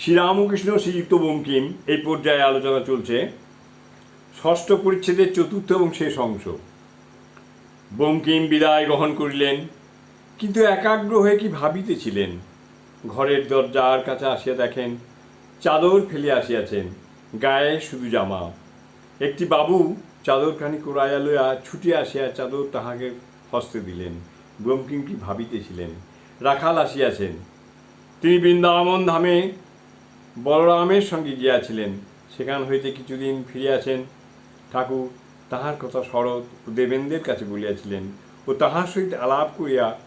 শ্রীরামকৃষ্ণ শ্রীযুক্ত বঙ্কিম এই পর্যায়ে আলোচনা চলছে ষষ্ঠ পরিচ্ছেদের চতুর্থ এবং শেষ অংশ। বঙ্কিম বিদায় গ্রহণ করিলেন, কিন্তু একাগ্র হয়ে কি ভাবিতেছিলেন? ঘরের দরজার কাছে আসিয়া দেখেন, চাদর ফেলে আসিয়াছেন, গায়ে শুধু জামা। একটি বাবু চাদরখানি কোরাইয়া লইয়া ছুটে আসিয়া চাদর তাহাকে হস্তে দিলেন। বঙ্কিম কি ভাবিতেছিলেন? রাখাল আসিয়াছেন, তিনি বৃন্দাবন ধামে বলরামের সঙ্গে গিয়াছিলেন। সেখান হইতে কিছুদিন ফিরিয়াছেন। ঠাকুর তাহার কথা শরৎ ও দেবেন্দ্রের কাছে বলিয়াছিলেন ও তাহার সহিত আলাপ করিয়া,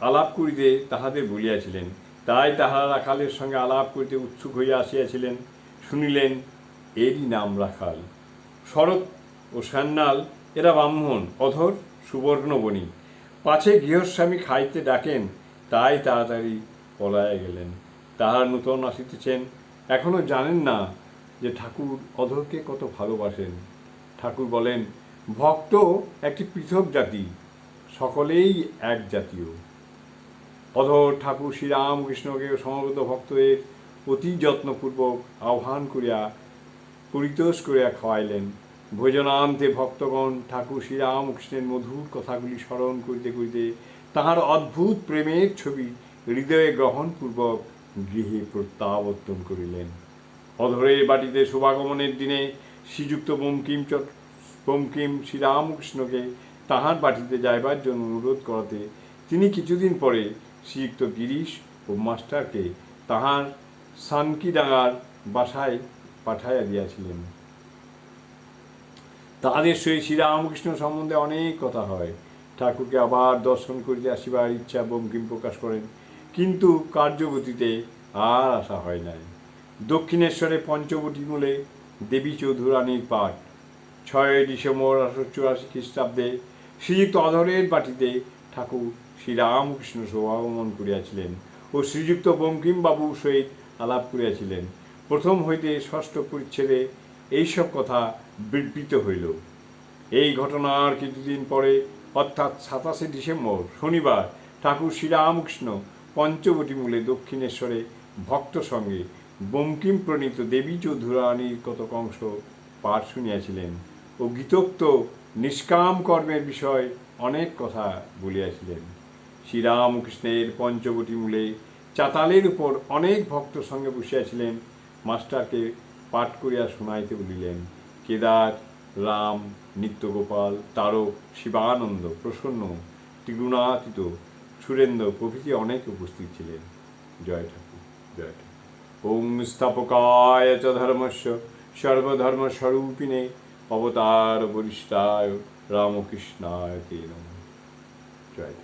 আলাপ করিতে তাহাদের বলিয়াছিলেন। তাই তাহারা রাখালের সঙ্গে আলাপ করিতে উৎসুক হইয়া আসিয়াছিলেন। শুনিলেন, এরই নাম রাখাল। শরৎ ও সান্যাল, এরা ব্রাহ্মণ, অধর, সুবর্ণবণী। পাছে গৃহস্বামী খাইতে ডাকেন, তাই তাড়াতাড়ি পলাইয়া গেলেন। তাহার নূতন আসিতেছেন। এখনও জানেন না যে ঠাকুর অধরকে কত ভালোবাসেন। ঠাকুর বলেন, ভক্ত একটি পৃথক জাতি, সকলেই এক জাতীয়। অধর ঠাকুর শ্রীরামকৃষ্ণকে সমবেত ভক্তদের অতি যত্নপূর্বক আহ্বান করিয়া পরিতোষ করিয়া খাওয়াইলেন। ভোজনান্তে ভক্তগণ ঠাকুর শ্রীরামকৃষ্ণের মধুর কথাগুলি স্মরণ করিতে করিতে তাহার অদ্ভুত প্রেমের ছবি হৃদয়ে গ্রহণপূর্বক গৃহে প্রত্যাবর্তন করিলেন। অধরের বাটিতে শুভাগমনের দিনে শ্রীযুক্ত বঙ্কিম চট বঙ্কিম শ্রীরামকৃষ্ণকে তাহার বাটিতে যাইবার জন্য অনুরোধ করাতে তিনি কিছুদিন পরে শ্রীযুক্ত গিরিশ ও মাস্টারকে তাহার সানকিডাঙ্গার বাসায় পাঠাইয়া দিয়াছিলেন। তাহাদের সহিত শ্রীরামকৃষ্ণ সম্বন্ধে অনেক কথা হয়। ঠাকুরকে আবার দর্শন করিতে আসিবার ইচ্ছা বঙ্কিম প্রকাশ করেন। কিন্তু কার্যগতিতে আর আসা হয় নাই। দক্ষিণেশ্বরে পঞ্চবটী মূলে দেবী চৌধুরানীর পাঠ। ছয়ই ডিসেম্বর আঠারোশো চুরাশি খ্রিস্টাব্দে শ্রীযুক্ত অধরের বাটিতে ঠাকুর শ্রীরামকৃষ্ণ সমাগমন করিয়াছিলেন ও শ্রীযুক্ত বঙ্কিমবাবুর সহিত আলাপ করিয়াছিলেন। প্রথম হইতে ষষ্ঠ পরিচ্ছেদে এইসব কথা বিবৃত হইল। এই ঘটনার কিছুদিন পরে, অর্থাৎ সাতাশে ডিসেম্বর, শনিবার, ঠাকুর শ্রীরামকৃষ্ণ পঞ্চবটী মূলে দক্ষিণেশ্বরে ভক্ত সঙ্গে বঙ্কিম প্রণীত দেবী চৌধুরানীর কতক অংশ পাঠ শুনিয়াছিলেন ও গীতোক্ত নিষ্কাম কর্মের বিষয় অনেক কথা বলিয়াছিলেন। শ্রীরামকৃষ্ণের পঞ্চবটী মূলে চাতালের উপর অনেক ভক্ত সঙ্গে বসিয়াছিলেন, মাস্টারকে পাঠ করিয়া শোনাইতে বলিলেন, কেদার, রাম, নিত্যগোপাল, তারক, শিবানন্দ, প্রসন্ন, ত্রিগুণাতীত সুরেন্দ্র প্রভৃতি অনেক উপস্থিত ছিলেন। জয় ঠাকুর জয় ঠাকুর। ওং স্থাপকায় চ ধর্মস্য সর্বধর্মস্বরূপিণে অবতার বরিষ্ঠায় রামকৃষ্ণায় তে নম। জয়